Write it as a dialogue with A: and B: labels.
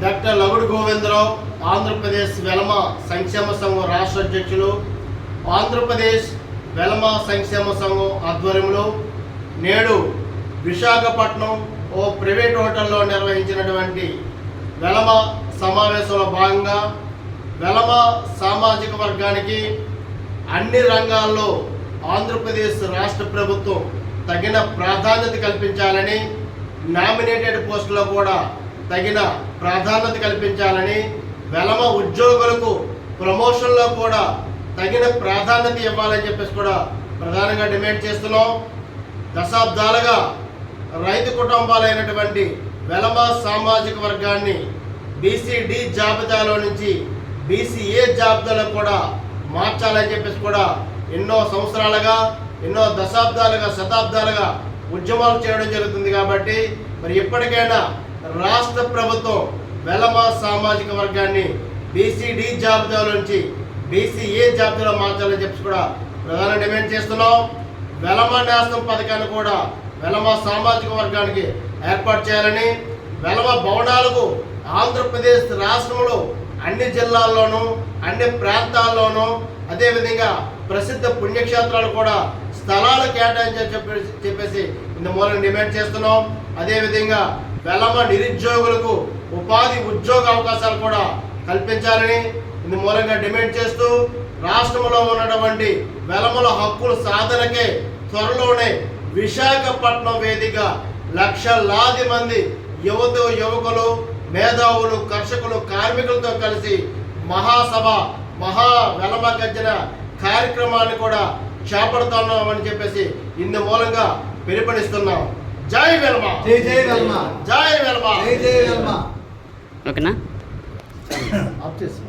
A: Doctor Lavudu Govindarao Andhra Pradesh Velama సంక్షేమ సంఘం రాష్ట్ర అధ్యక్షులు ఆంధ్రప్రదేశ్ వెలమ సంక్షేమ సంఘం ఆధ్వర్యంలో నేడు విశాఖపట్నం ఓ ప్రైవేట్ హోటల్లో నిర్వహించినటువంటి వెలమ సమావేశంలో భాగంగా వెలమ సామాజిక వర్గానికి అన్ని రంగాల్లో ఆంధ్రప్రదేశ్ రాష్ట్ర ప్రభుత్వం తగిన ప్రాధాన్యత కల్పించాలని నామినేటెడ్ పోస్టులో కూడా తగిన ప్రాధాన్యత కల్పించాలని వెలమ ఉద్యోగులకు ప్రమోషన్లో కూడా తగిన ప్రాధాన్యత ఇవ్వాలని చెప్పేసి కూడా ప్రధానంగా డిమాండ్ చేస్తున్నాం. దశాబ్దాలుగా రైతు కుటుంబాలైనటువంటి వెలమ సామాజిక వర్గాన్ని బీసీడి జాబితాలో నుంచి బీసీఏ జాబితాలో కూడా మార్చాలని చెప్పేసి కూడా ఎన్నో సంవత్సరాలుగా ఎన్నో దశాబ్దాలుగా శతాబ్దాలుగా ఉద్యమాలు చేయడం జరుగుతుంది కాబట్టి మరి ఎప్పటికైనా రాష్ట్ర ప్రభుత్వం వెలమ సామాజిక వర్గాన్ని బీసీడి జాబితాలో నుంచి బీసీఏ జాబితాలో మార్చాలని చెప్పి కూడా ప్రధాన డిమాండ్ చేస్తున్నాం. వెలమ నేస్తం పథకాన్ని కూడా వెలమ సామాజిక వర్గానికి ఏర్పాటు చేయాలని వెలమ భవనాలకు ఆంధ్రప్రదేశ్ రాష్ట్రంలో అన్ని జిల్లాల్లోనూ అన్ని ప్రాంతాల్లోనూ అదేవిధంగా ప్రసిద్ధ పుణ్యక్షేత్రాలు కూడా స్థలాలు కేటాయించని చెప్పేసి చెప్పేసి ఇంత మూలం డిమాండ్ చేస్తున్నాం. అదేవిధంగా వెలమ నిరుద్యోగులకు ఉపాధి ఉద్యోగ అవకాశాలు కూడా కల్పించాలని ఇందు మూలంగా డిమాండ్ చేస్తూ రాష్ట్రంలో ఉన్నటువంటి వెలమల హక్కుల సాధనకే త్వరలోనే విశాఖపట్నం వేదిక లక్షలాది మంది యువత యువకులు మేధావులు కర్షకులు కార్మికులతో కలిసి మహాసభ మహా వెలమ గర్జన కార్యక్రమాన్ని కూడా చేపడుతున్నామని చెప్పేసి ఇందు మూలంగా పిలుపునిస్తున్నాం. జై వెలమ.
B: జై జై వెల్మ.
A: జై వెలమ.
B: జై జై వెల్మ.
C: ఓకేనా?
B: ఆఫ్ చేసి.